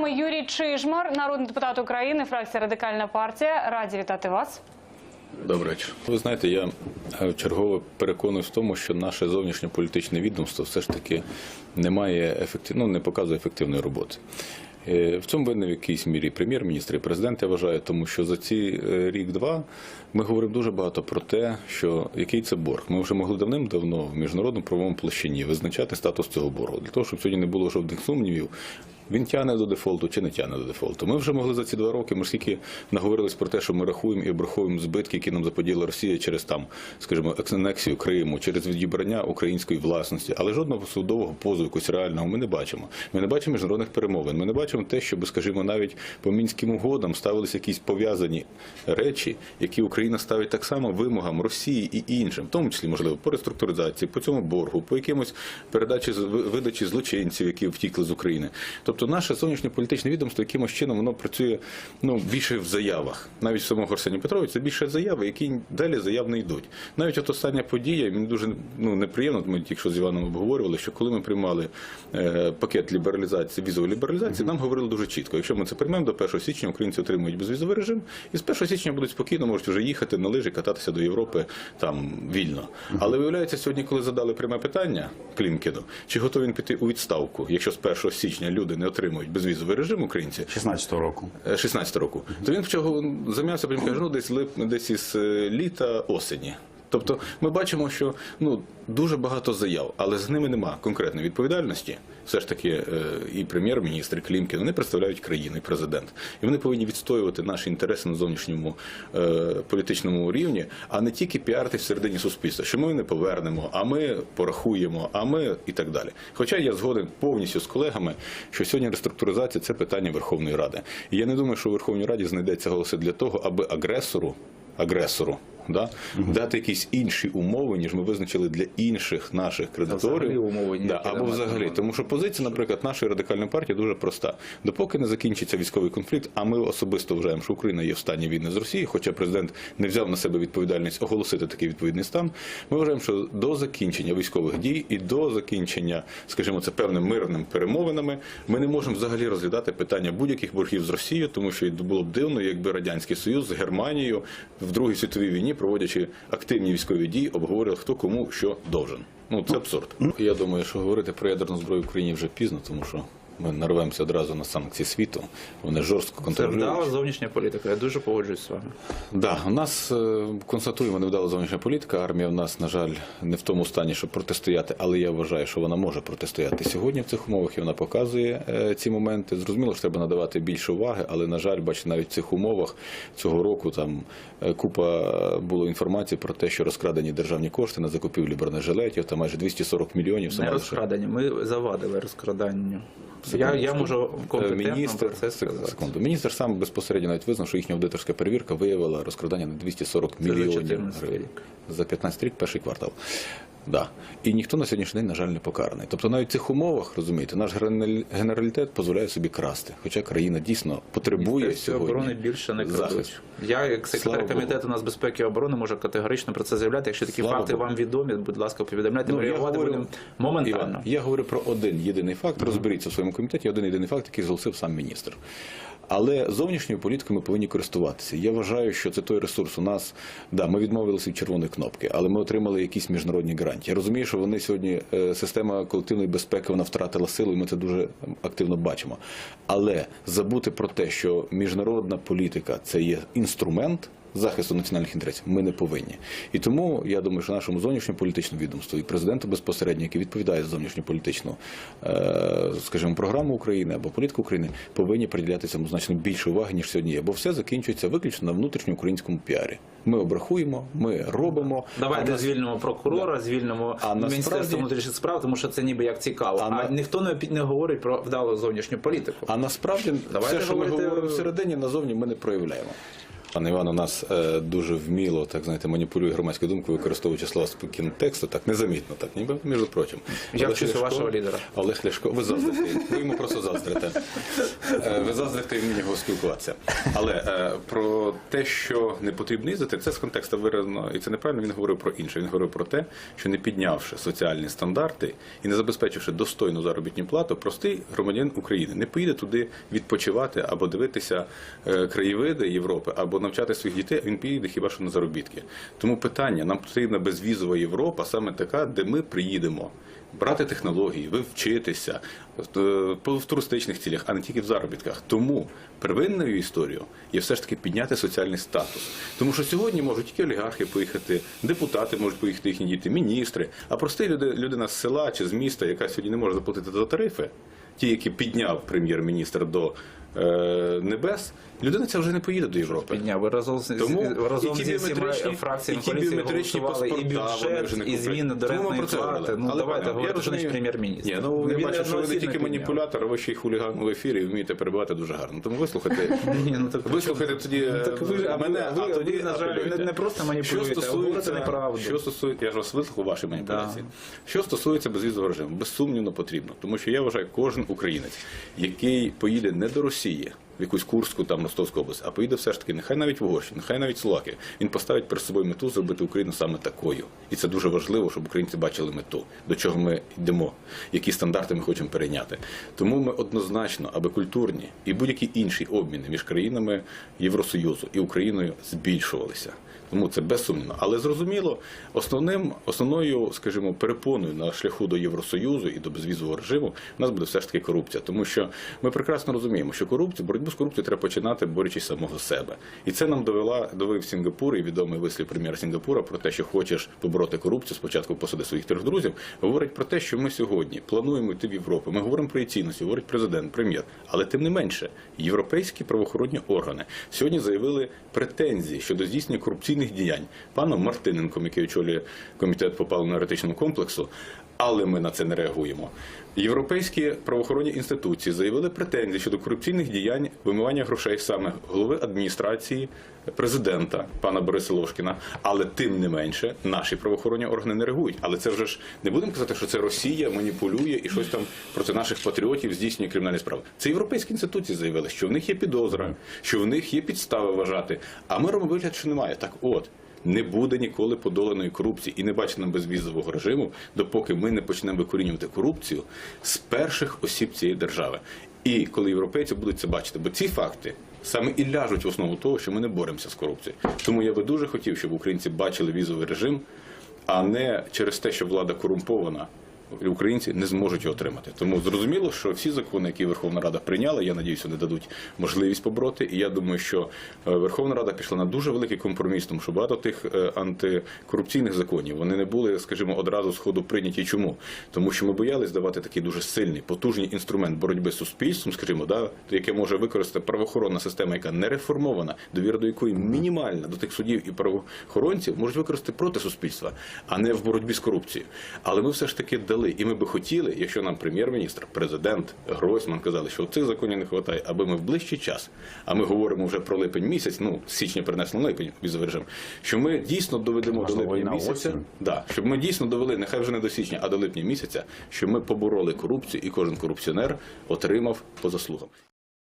нами Юрій Чижмар, народний депутат України, фракція Радикальна партія. Раді вітати вас. Добрий вечір. Ви знаєте, я е, чергово переконуюсь в тому, що наше зовнішнє політичне відомство все ж таки не має ефектив... ну, не показує ефективної роботи. Е, В цьому винен в якійсь мірі прем'єр-міністр і президент, я вважаю, тому що за ці е, рік-два ми говоримо дуже багато про те, що який це борг. Ми вже могли давним-давно в міжнародному правовому площині визначати статус цього боргу для того, щоб сьогодні не було жодних сумнівів. Він тягне до дефолту чи не тягне до дефолту. Ми вже могли за ці два роки. Ми ж скільки наговорились про те, що ми рахуємо і обраховуємо збитки, які нам заподіла Росія через там, скажімо, анексію Криму, через відібрання української власності, але жодного судового позову якогось реального ми не бачимо. Ми не бачимо міжнародних перемовин. Ми не бачимо те, щоб, скажімо, навіть по мінським угодам ставилися якісь пов'язані речі, які Україна ставить так само вимогам Росії і іншим, в тому числі можливо по реструктуризації, по цьому боргу, по якимось передачі видачі злочинців, які втікли з України. Тобто наше зовнішньополітичне відомство якимось чином воно працює ну більше в заявах. Навіть в самого Арсенія Петровича це більше заяви, які далі заяв не йдуть. Навіть от остання подія мені дуже ну неприємно. Ми тільки що з Іваном обговорювали, що коли ми приймали е, пакет лібералізації, візової лібералізації, нам говорили дуже чітко. Якщо ми це приймемо до 1 січня, українці отримують безвізовий режим, і з 1 січня будуть спокійно, можуть вже їхати на лижі, кататися до Європи там вільно. Але виявляється, сьогодні, коли задали пряме питання Клімкіну, чи готові він піти у відставку, якщо з 1 січня люди не отримують безвізовий режим українці, 16 року. 16 року, то він почав зам'явся, потім каже, ну десь лип, десь із е, літа осені. Тобто ми бачимо, що ну дуже багато заяв, але з ними нема конкретної відповідальності. Все ж таки, е, і прем'єр-міністр, і Клімкін, вони представляють країну, і президент, і вони повинні відстоювати наші інтереси на зовнішньому е, політичному рівні, а не тільки піарити всередині суспільства, що ми не повернемо, а ми порахуємо, а ми і так далі. Хоча я згоден повністю з колегами, що сьогодні реструктуризація це питання Верховної Ради. І я не думаю, що у Верховній Раді знайдеться голоси для того, аби агресору агресору. Да? Дати якісь інші умови, ніж ми визначили для інших наших взагалі кредиторів. умови да, або взагалі. Тому що позиція, наприклад, нашої радикальної партії дуже проста. Допоки не закінчиться військовий конфлікт, а ми особисто вважаємо, що Україна є в стані війни з Росією, хоча президент не взяв на себе відповідальність оголосити такий відповідний стан. Ми вважаємо, що до закінчення військових дій і до закінчення, скажімо, це певним мирним перемовинами, ми не можемо взагалі розглядати питання будь-яких боргів з Росією, тому що було б дивно, якби радянський союз з Германією в Другій світовій війні, проводячи активні військові дії, обговорили хто кому що должен. Ну це абсурд. Я думаю, що говорити про ядерну зброю в Україні вже пізно, тому що ми нарвемося одразу на санкції світу. Вони жорстко Це вдала зовнішня політика. Я дуже погоджуюсь з вами. Да, у нас е, констатуємо невдала зовнішня політика. Армія в нас, на жаль, не в тому стані, щоб протистояти, але я вважаю, що вона може протистояти сьогодні в цих умовах, і вона показує е, ці моменти. Зрозуміло, що треба надавати більше уваги, але на жаль, бачите, навіть в цих умовах цього року там е, купа було інформації про те, що розкрадені державні кошти на закупівлю бронежилетів, там майже 240 мільйонів. Не розкрадені. Ми завадили розкраданню. Я, я можу компетентному Міністр, сказати. секунду. Міністр сам безпосередньо навіть визнав, що їхня аудиторська перевірка виявила розкрадання на 240 Це мільйонів гривень. За 15 рік, перший квартал. Да. І ніхто на сьогоднішній день, на жаль, не покараний. Тобто навіть в цих умовах, розумієте, наш генералітет дозволяє собі красти. Хоча країна дійсно потребує сьогодні оборони більше не крадуть. Я, як секретар Слава Богу. комітету нацбезпеки і оборони, можу категорично про це заявляти. Якщо такі Слава факти Богу. вам відомі, будь ласка, повідомляйте. Ну, я говорю- моментально. Іван, я говорю про один єдиний факт. Розберіться в своєму комітеті. Один єдиний факт, який зголосив сам міністр. Але зовнішньою політикою ми повинні користуватися. Я вважаю, що це той ресурс. У нас да, ми відмовилися від червоної кнопки, але ми отримали якісь міжнародні гарантії. Я розумію, що вони сьогодні е, система колективної безпеки вона втратила силу, і ми це дуже активно бачимо. Але забути про те, що міжнародна політика це є інструмент захисту національних інтересів ми не повинні. І тому я думаю, що нашому зовнішньополітичному відомству і президенту безпосередньо, який відповідає за зовнішньополітичну, е, скажімо, програму України або політику України, повинні приділяти цьому значно більше уваги, ніж сьогодні є. Бо все закінчується виключно на внутрішньоукраїнському піарі. Ми обрахуємо, ми робимо. Давайте нас- звільнимо прокурора, звільнимо А насправді- міністерство внутрішніх справ, тому що це ніби як цікаво. А А, на- ніхто не, не говорить про вдалу зовнішню політику. А насправді Давайте все, що ми говоримо всередині, назовні ми не проявляємо. Пан Іван у нас е, дуже вміло, так знаєте, маніпулює громадською думкою, використовуючи слова спокійного тексту, так незамітно, так ніби між прочим. Я Ляшко- вашого лідера. Олег Ляшко, ви заздрите. Ви йому просто заздрите. Е, Ви заздрите вміння його спілкуватися. Але е, про те, що не потрібно їздити, це з контексту виразно, і це неправильно. Він говорив про інше. Він говорив про те, що не піднявши соціальні стандарти і не забезпечивши достойну заробітну плату, простий громадянин України не поїде туди відпочивати або дивитися е, краєвиди Європи, або навчати своїх дітей. а Він поїде хіба що на заробітки. Тому питання: нам потрібна безвізова Європа, саме така, де ми приїдемо. Брати технології, вивчитися е, в туристичних цілях, а не тільки в заробітках. Тому первинною історією є все ж таки підняти соціальний статус. Тому що сьогодні можуть тільки олігархи поїхати, депутати можуть поїхати їхні діти, міністри, а простий люди, людина з села чи з міста, яка сьогодні не може заплатити за тарифи, ті, які підняв прем'єр-міністр до небес, людина ця вже не поїде до Європи. Підняв. Ви разом Тому разом і ті зі всіма біометричні- фракціями і ті біометричні голосували і паспорта, вони вже не і зміни до рентної плати. Ну Але, давайте говорити, я що прем'єр-міністр. Ні, ну я бачу, що ви не тільки маніпулятор, а ви ще й хуліган у ефірі і вмієте перебувати дуже гарно. Тому вислухайте. Ні, ну так Вислухайте тоді е, Так ви, а мене, ви, а тоді ви, на жаль, не, не просто Що маніпулюєте, а неправду. що стосується, я ж вас вислухав ваші маніпуляції. Що стосується безвізового режиму, безсумнівно потрібно, тому що я вважаю, кожен українець, який поїде не до Росії. В якусь Курську там Ростовську область, а поїде все ж таки, нехай навіть в Угорщину, нехай навіть Словакію. Він поставить перед собою мету зробити Україну саме такою. І це дуже важливо, щоб українці бачили мету, до чого ми йдемо, які стандарти ми хочемо перейняти. Тому ми однозначно, аби культурні і будь-які інші обміни між країнами Євросоюзу і Україною збільшувалися. Тому це безсумнівно. Але зрозуміло, основним, основною, скажімо, перепоною на шляху до Євросоюзу і до безвізового режиму у нас буде все ж таки корупція. Тому що ми прекрасно розуміємо, що корупцію, боротьбу з корупцією треба починати, борючись самого себе. І це нам довела довів Сінгапур і відомий вислів прем'єра Сінгапура про те, що хочеш побороти корупцію, спочатку посади своїх трьох друзів. Говорить про те, що ми сьогодні плануємо йти в Європу. Ми говоримо про її цінності, говорить президент, прем'єр. Але тим не менше, європейські правоохоронні органи сьогодні заявили претензії щодо здійснення корупційних діянь паном Мартиненком, який очолює комітет по паливно-енергетичному комплексу. Але ми на це не реагуємо. Європейські правоохоронні інституції заявили претензії щодо корупційних діянь вимивання грошей саме голови адміністрації президента пана Бориса Лошкіна. Але тим не менше наші правоохоронні органи не реагують. Але це вже ж не будемо казати, що це Росія маніпулює і щось там проти наших патріотів здійснює кримінальні справи. Це європейські інституції заявили, що в них є підозра, що в них є підстави вважати. А ми робимо вигляд, що немає. Так от. Не буде ніколи подоланої корупції і не бачено безвізового режиму, допоки ми не почнемо викорінювати корупцію з перших осіб цієї держави. І коли європейці будуть це бачити, бо ці факти саме і ляжуть в основу того, що ми не боремося з корупцією. Тому я би дуже хотів, щоб українці бачили візовий режим, а не через те, що влада корумпована. Українці не зможуть його отримати. Тому зрозуміло, що всі закони, які Верховна Рада прийняла, я надіюся, вони дадуть можливість побороти. І я думаю, що е, Верховна Рада пішла на дуже великий компроміс, тому що багато тих е, антикорупційних законів вони не були, скажімо, одразу з ходу прийняті. Чому? Тому що ми боялись давати такий дуже сильний, потужний інструмент боротьби з суспільством, скажімо, да, яке може використати правоохоронна система, яка не реформована, довіра до якої мінімальна до тих судів і правоохоронців, можуть використати проти суспільства, а не в боротьбі з корупцією. Але ми все ж таки дали, і ми би хотіли, якщо нам прем'єр-міністр, президент Гройсман казали, що цих законів не вистачає, аби ми в ближчий час, а ми говоримо вже про липень місяць, ну з січня принесли липень візовержим, режим, що ми дійсно доведемо Можливо, до липня місяця. осінь. Да, щоб ми дійсно довели, нехай вже не до січня, а до липня місяця, щоб ми побороли корупцію, і кожен корупціонер отримав по заслугам.